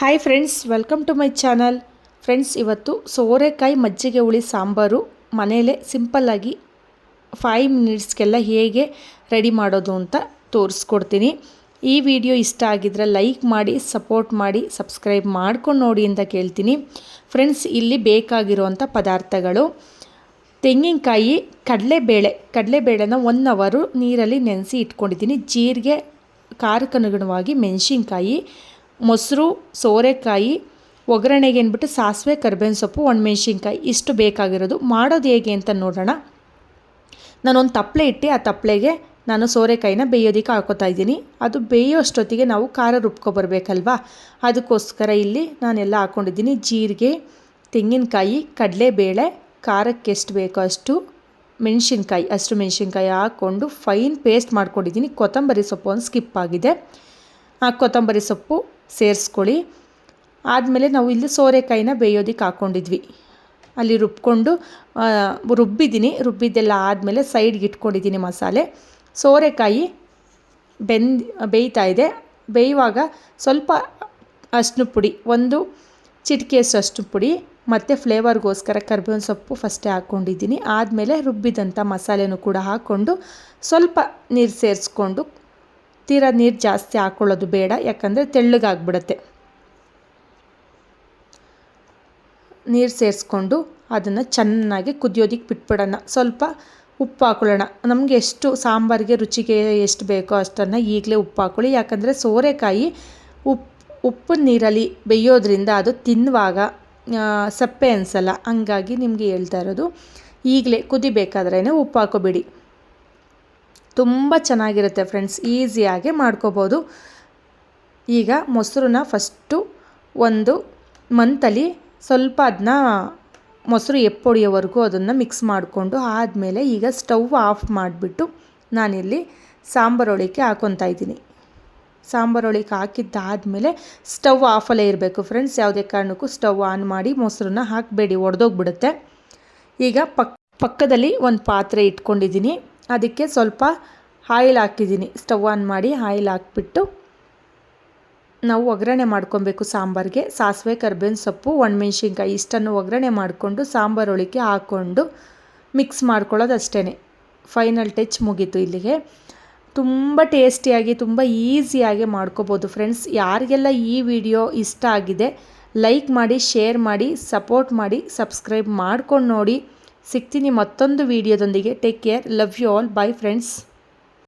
Hi friends welcome to my channel friends ಇವತ್ತು ಸೋರೆಕಾಯಿ ಮಜ್ಜಿಗೆ ಹುಳಿ ಸಾಂಬಾರು ಮನೆಯಲ್ಲೇ ಸಿಂಪಲ್ಲಾಗಿ ಫೈವ್ ಮಿನಿಟ್ಸ್ಗೆಲ್ಲ ಹೇಗೆ ರೆಡಿ ಮಾಡೋದು ಅಂತ ತೋರಿಸ್ಕೊಡ್ತೀನಿ. ಈ ವಿಡಿಯೋ ಇಷ್ಟ ಆಗಿದ್ರೆ ಲೈಕ್ ಮಾಡಿ ಸಪೋರ್ಟ್ ಮಾಡಿ ಸಬ್ಸ್ಕ್ರೈಬ್ ಮಾಡ್ಕೊಂಡು ನೋಡಿ ಅಂತ ಕೇಳ್ತೀನಿ. ಫ್ರೆಂಡ್ಸ್ ಇಲ್ಲಿ ಬೇಕಾಗಿರುವಂಥ ಪದಾರ್ಥಗಳು. ತೆಂಗಿನಕಾಯಿ, ಕಡಲೆಬೇಳೆ. ಕಡಲೆಬೇಳೆನ ಒನ್ ಅವರು ನೀರಲ್ಲಿ ನೆನೆಸಿ ಇಟ್ಕೊಂಡಿದ್ದೀನಿ. ಜೀರಿಗೆ, ಖಾರಕ್ಕನುಗುಣವಾಗಿ ಮೆಣಸಿನ್ಕಾಯಿ ಮೊಸರು, ಸೋರೆಕಾಯಿ, ಒಗ್ಗರಣೆಗೆ ಅಂದ್ಬಿಟ್ಟು ಸಾಸಿವೆ, ಕರ್ಬೇವಿನ ಸೊಪ್ಪು, ಒಣಮೆಣ್ಸಿನ್ಕಾಯಿ, ಇಷ್ಟು ಬೇಕಾಗಿರೋದು. ಮಾಡೋದು ಹೇಗೆ ಅಂತ ನೋಡೋಣ. ನಾನೊಂದು ತಪ್ಪಲೆ ಇಟ್ಟು ಆ ತಪ್ಪಲೆಗೆ ನಾನು ಸೋರೆಕಾಯಿನ ಬೇಯೋದಕ್ಕೆ ಹಾಕೋತಾ ಇದ್ದೀನಿ. ಅದು ಬೇಯೋಷ್ಟೊತ್ತಿಗೆ ನಾವು ಖಾರ ರುಬ್ಕೊಬರ್ಬೇಕಲ್ವಾ? ಅದಕ್ಕೋಸ್ಕರ ಇಲ್ಲಿ ನಾನೆಲ್ಲ ಹಾಕ್ಕೊಂಡಿದ್ದೀನಿ ಜೀರಿಗೆ, ತೆಂಗಿನಕಾಯಿ, ಕಡಲೆಬೇಳೆ, ಖಾರಕ್ಕೆ ಎಷ್ಟು ಬೇಕೋ ಅಷ್ಟು ಮೆಣಸಿನ್ಕಾಯಿ ಅಷ್ಟು ಮೆಣಸಿನ್ಕಾಯಿ ಹಾಕ್ಕೊಂಡು ಫೈನ್ ಪೇಸ್ಟ್ ಮಾಡ್ಕೊಂಡಿದ್ದೀನಿ. ಕೊತ್ತಂಬರಿ ಸೊಪ್ಪು ಒಂದು ಸ್ಕಿಪ್ ಆಗಿದೆ. ಆ ಕೊತ್ತಂಬರಿ ಸೊಪ್ಪು ಸೇರಿಸ್ಕೊಳ್ಳಿ. ಆದಮೇಲೆ ನಾವು ಇಲ್ಲಿ ಸೋರೆಕಾಯಿನ ಬೇಯೋದಕ್ಕೆ ಹಾಕ್ಕೊಂಡಿದ್ವಿ ಅಲ್ಲಿ ರುಬ್ಕೊಂಡು ರುಬ್ಬಿದ್ದೀನಿ. ರುಬ್ಬಿದ್ದೆಲ್ಲ ಆದಮೇಲೆ ಸೈಡ್ಗೆ ಇಟ್ಕೊಂಡಿದ್ದೀನಿ ಮಸಾಲೆ. ಸೋರೆಕಾಯಿ ಬೆಂದ್, ಬೇಯ್ತಾ ಇದೆ. ಬೇಯುವಾಗ ಸ್ವಲ್ಪ ಅಷ್ಟು ಪುಡಿ, ಒಂದು ಚಿಟಿಕೆಯಷ್ಟು ಅಷ್ಟು ಪುಡಿ, ಮತ್ತು ಫ್ಲೇವರ್ಗೋಸ್ಕರ ಕರ್ಬೇವಿನ ಸೊಪ್ಪು ಫಸ್ಟೇ ಹಾಕ್ಕೊಂಡಿದ್ದೀನಿ ಆದಮೇಲೆ ರುಬ್ಬಿದಂಥ ಮಸಾಲೆನೂ ಕೂಡ ಹಾಕ್ಕೊಂಡು ಸ್ವಲ್ಪ ನೀರು ಸೇರಿಸ್ಕೊಂಡು ತೀರಾ ನೀರು ಜಾಸ್ತಿ ಹಾಕ್ಕೊಳ್ಳೋದು ಬೇಡ, ಯಾಕಂದರೆ ತೆಳ್ಳಗಾಗ್ಬಿಡತ್ತೆ. ನೀರು ಸೇರಿಸ್ಕೊಂಡು ಅದನ್ನು ಚೆನ್ನಾಗಿ ಕುದಿಯೋದಕ್ಕೆ ಬಿಟ್ಬಿಡೋಣ. ಸ್ವಲ್ಪ ಉಪ್ಪು ಹಾಕೊಳ್ಳೋಣ. ನಮಗೆ ಎಷ್ಟು ಸಾಂಬಾರಿಗೆ ರುಚಿಗೆ ಎಷ್ಟು ಬೇಕೋ ಅಷ್ಟನ್ನು ಈಗಲೇ ಉಪ್ಪು ಹಾಕ್ಕೊಳ್ಳಿ ಯಾಕಂದರೆ ಸೋರೆಕಾಯಿ ಉಪ್ಪು ಉಪ್ಪು ನೀರಲ್ಲಿ ಬೇಯೋದ್ರಿಂದ ಅದು ತಿನ್ನುವಾಗ ಸಪ್ಪೆ ಅನಿಸಲ್ಲ. ಹಂಗಾಗಿ ನಿಮಗೆ ಹೇಳ್ತಾ ಇರೋದು, ಈಗಲೇ ಕುದಿಬೇಕಾದ್ರೇ ಉಪ್ಪು ಹಾಕೋಬೇಡಿ. ತುಂಬ ಚೆನ್ನಾಗಿರುತ್ತೆ ಫ್ರೆಂಡ್ಸ್ ಈಸಿಯಾಗಿ ಮಾಡ್ಕೋಬೋದು. ಈಗ ಮೊಸರನ್ನ ಫಸ್ಟು ಒಂದು ಮಂತಲ್ಲಿ ಸ್ವಲ್ಪ ಅದನ್ನ ಮೊಸರು ಎಪ್ಪೊಡಿಯೋವರೆಗೂ ಅದನ್ನು ಮಿಕ್ಸ್ ಮಾಡಿಕೊಂಡು ಆದಮೇಲೆ ಈಗ ಸ್ಟವ್ ಆಫ್ ಮಾಡಿಬಿಟ್ಟು ನಾನಿಲ್ಲಿ ಸಾಂಬಾರೊಳಿಕೆ ಹಾಕೊತಾ ಇದ್ದೀನಿ. ಸಾಂಬಾರೊಳಿಕೆ ಹಾಕಿದ್ದಾದಮೇಲೆ ಸ್ಟವ್ ಆಫಲ್ಲೇ ಇರಬೇಕು ಫ್ರೆಂಡ್ಸ್ ಯಾವುದೇ ಕಾರಣಕ್ಕೂ ಸ್ಟವ್ ಆನ್ ಮಾಡಿ ಮೊಸರನ್ನ ಹಾಕಬೇಡಿ, ಒಡೆದೋಗ್ಬಿಡುತ್ತೆ. ಈಗ ಪಕ್ ಪಕ್ಕದಲ್ಲಿ ಒಂದು ಪಾತ್ರೆ ಇಟ್ಕೊಂಡಿದ್ದೀನಿ. ಅದಕ್ಕೆ ಸ್ವಲ್ಪ ಆಯಿಲ್ ಹಾಕಿದ್ದೀನಿ. ಸ್ಟವ್ ಆನ್ ಮಾಡಿ ಆಯಿಲ್ ಹಾಕ್ಬಿಟ್ಟು ನಾವು ಒಗ್ಗರಣೆ ಮಾಡ್ಕೊಬೇಕು ಸಾಂಬಾರಿಗೆ. ಸಾಸಿವೆ, ಕರ್ಬೇವಿನ ಸೊಪ್ಪು, ಒಣಮೆಣ್ಸಿನ್ಕಾಯಿ ಇಷ್ಟನ್ನು ಒಗ್ಗರಣೆ ಮಾಡಿಕೊಂಡು ಸಾಂಬಾರೊಳಗೆ ಹಾಕ್ಕೊಂಡು ಮಿಕ್ಸ್ ಮಾಡ್ಕೊಳ್ಳೋದು ಅಷ್ಟೇ ಫೈನಲ್ ಟಚ್ ಮುಗೀತು ಇಲ್ಲಿಗೆ. ತುಂಬ ಟೇಸ್ಟಿಯಾಗಿ, ತುಂಬ ಈಸಿಯಾಗಿ ಮಾಡ್ಕೋಬೋದು ಫ್ರೆಂಡ್ಸ್. ಯಾರಿಗೆಲ್ಲ ಈ ವಿಡಿಯೋ ಇಷ್ಟ ಆಗಿದೆ, ಲೈಕ್ ಮಾಡಿ, ಶೇರ್ ಮಾಡಿ, ಸಪೋರ್ಟ್ ಮಾಡಿ, ಸಬ್ಸ್ಕ್ರೈಬ್ ಮಾಡ್ಕೊಂಡು ನೋಡಿ. ಸಿಗ್ತೀನಿ ಮತ್ತೊಂದು ವಿಡಿಯೋದೊಂದಿಗೆ take care love you all bye friends